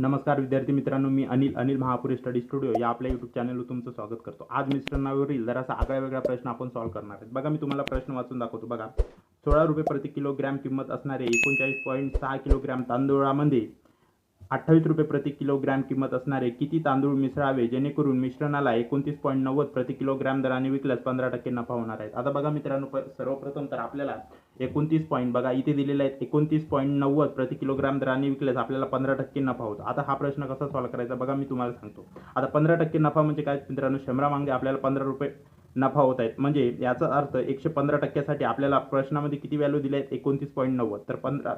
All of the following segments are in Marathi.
नमस्कार विद्यार्थी मित्रांनो मी अनिल अनिल महापुरे स्टडी स्टुडिओ या आपल्या यूट्यूब चॅनलवर तुमचं स्वागत करतो. आज मिश्रणावरील जरासा आगळ्या वेगळा प्रश्न आपण सॉल्व्ह करणार आहेत. बघा मी तुम्हाला प्रश्न वाचून दाखवतो. बघा सोळा रुपये प्रति किलोग्रॅम किंमत असणारे एकोणचाळीस पॉईंट सहा किलोग्रॅम तांदूळामध्ये अठ्ठावीस रुपये प्रति किलोग्रॅम किंमत असणारे किती तांदूळ मिसळावे? जेणेकरून मिश्रणाला एकोणतीस पॉईंट नव्वद प्रति किलोग्रॅम दराने विकल्यास पंधरा टक्के नफा होणार आहे. आता बघा मित्रांनो सर्वप्रथम तर आपल्याला एकोणतीस पॉईंट बघा इथे दिलेले आहेत. एकोणतीस पॉईंट नव्वद प्रति किलोग्राम दराने विकल्यास आपल्याला पंधरा टक्के नफा होतो. आता हा प्रश्न कसा सॉल्व्ह करायचा? बघा मी तुम्हाला सांगतो. आता पंधरा टक्के नफा म्हणजे काय? मित्रांनो शंभरा मागे आपल्याला पंधरा रुपये नफा होत आहेत. म्हणजे याचा अर्थ एकशे पंधरा टक्क्यासाठी आपल्याला प्रश्नामध्ये किती व्हॅल्यू दिल्या आहेत? एकोणतीस पॉईंट नव्वद. तर पंधरा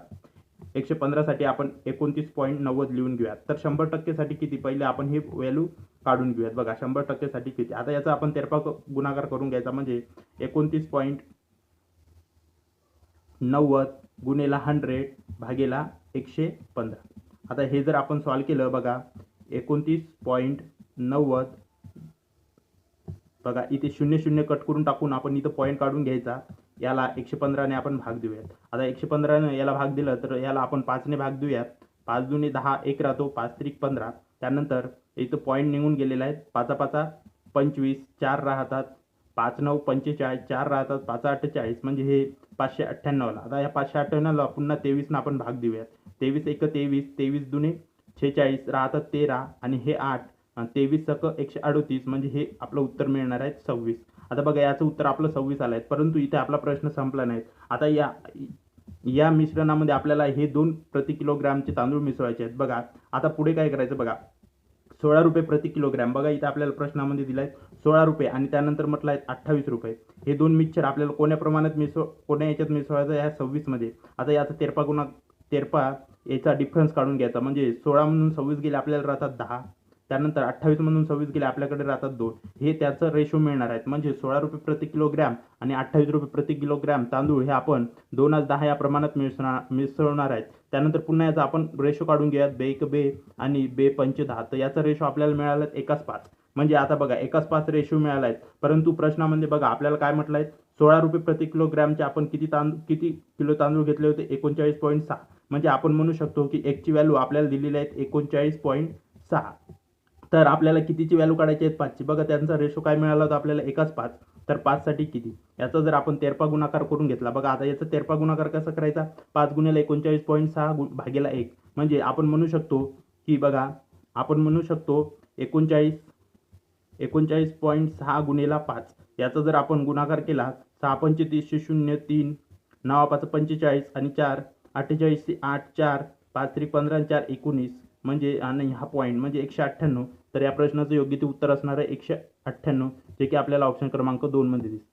एकशे पंधरासाठी आपण एकोणतीस पॉईंट नव्वद लिहून घेऊयात. तर शंभर टक्केसाठी किती? पहिले आपण हे व्हॅल्यू काढून घेऊयात. बघा शंभर टक्केसाठी किती? आता याचा आपण तेरपा गुणाकार करून घ्यायचा. म्हणजे एकोणतीस पॉईंट नव्वद गुणेला हंड्रेड भागेला एकशे पंधरा. आता हे जर आपण सॉल्व केलं बघा एकोणतीस पॉईंट नव्वद बघा इथे शून्य शून्य कट करून टाकून आपण इथं पॉईंट काढून घ्यायचा. याला एकशे पंधराने आपण भाग देऊयात. आता एकशे पंधराने याला भाग दिला तर याला आपण पाचने भाग देऊयात. पाच दुने दहा एक राहतो पाच त्रिक पंधरा. त्यानंतर इथं पॉईंट निघून गेलेला आहे पाचा पाचा पंचवीस चार राहतात. पाच नऊ पंचेचाळीस चार राहतात. पाच अठ्ठेचाळीस म्हणजे हे पाचशे अठ्ठ्याण्णवला. आता या पाचशे अठ्ठ्याण्णवला पुन्हा तेवीसनं आपण भाग देऊयात. तेवीस एक तेवीस तेवीस दुने छेचाळीस राहतात तेरा आणि हे आठ. तेवीस सक एकशे अडोतीस म्हणजे हे आपलं उत्तर मिळणार आहे सव्वीस. आता बघा याचं उत्तर आपलं सव्वीस आलं आहे. परंतु इथे आपला प्रश्न संपला नाही. आता या या मिश्रणामध्ये आपल्याला हे दोन प्रति किलोग्रामचे तांदूळ मिसळायचे आहेत. बघा आता पुढे काय करायचं बघा. सोळा रुपये प्रति किलोग्रॅम. बघा इथे आपल्याला प्रश्नामध्ये दिला आहे सोळा रुपये आणि त्यानंतर म्हटलं आहे अठ्ठावीस रुपये. हे दोन मिक्सर आपल्याला कोण्या प्रमाणात मिसळ कोण्या याच्यात मिसळायचं ह्या सव्वीसमध्ये आता याचा तेरपा गुणा तेरपा याचा डिफरन्स काढून घ्यायचा. म्हणजे सोळा म्हणून सव्वीस गेले आपल्याला राहतात दहा. त्यानंतर अठ्ठावीस म्हणून सव्वीस गेले आपल्याकडे राहतात दोन. हे त्याचं रेशो मिळणार आहेत. म्हणजे सोळा रुपये प्रति किलोग्रॅम आणि अठ्ठावीस रुपये प्रति किलोग्रॅम तांदूळ हे आपण दोन आज दहा या प्रमाणात मिसळणार मिसळणार आहेत. त्यानंतर पुन्हा याचा आपण रेशो काढून घेऊयात. बे एक बे आणि बे पंच दहा. तर याचा रेशो आपल्याला मिळाला एकाच पाच. म्हणजे आता बघा एकाच पाच रेशो मिळाला आहेत परंतु प्रश्नामध्ये बघा आपल्याला काय म्हटलं आहे? सोळा रुपये प्रति किलोग्रॅमचे आपण किती तांदूळ किती किलो तांदूळ घेतले होते? एकोणचाळीस पॉईंट सहा. म्हणजे आपण म्हणू शकतो की एकची व्हॅल्यू आपल्याला दिलेली आहेत एकोणचाळीस पॉईंट सहा. तर आपल्याला कितीची व्हॅल्यू काढायची आहेत पाचची? बघा त्यांचा रेशो काय मिळाला होता आपल्याला? एकाच पाच. तर पाचसाठी किती? याचा जर आपण तेरपा गुणाकार करून घेतला बघा आता याचा तेरपा गुणाकार कसा करायचा? पाच गुण्याला एकोणचाळीस पॉईंट सहा गु भागेला एक. म्हणजे आपण म्हणू शकतो की बघा आपण म्हणू शकतो एकोणचाळीस एकोणचाळीस पॉईंट सहा गुणेला पाच. याचा जर आपण गुणाकार केला सहा पंचेतीसशे शून्य तीन नवा पाच पंचेचाळीस आणि चार अठ्ठेचाळीस ते आठ चार पाच त्री पंधरा चार एकोणीस. म्हणजे आणि हा पॉईंट म्हणजे एकशे अठ्ठ्याण्णव. तर या प्रश्नाचं योग्य ते उत्तर असणार आहे एकशे अठ्ठ्याण्णव जे की आपल्याला ऑप्शन क्रमांक दोनमध्ये दिसतं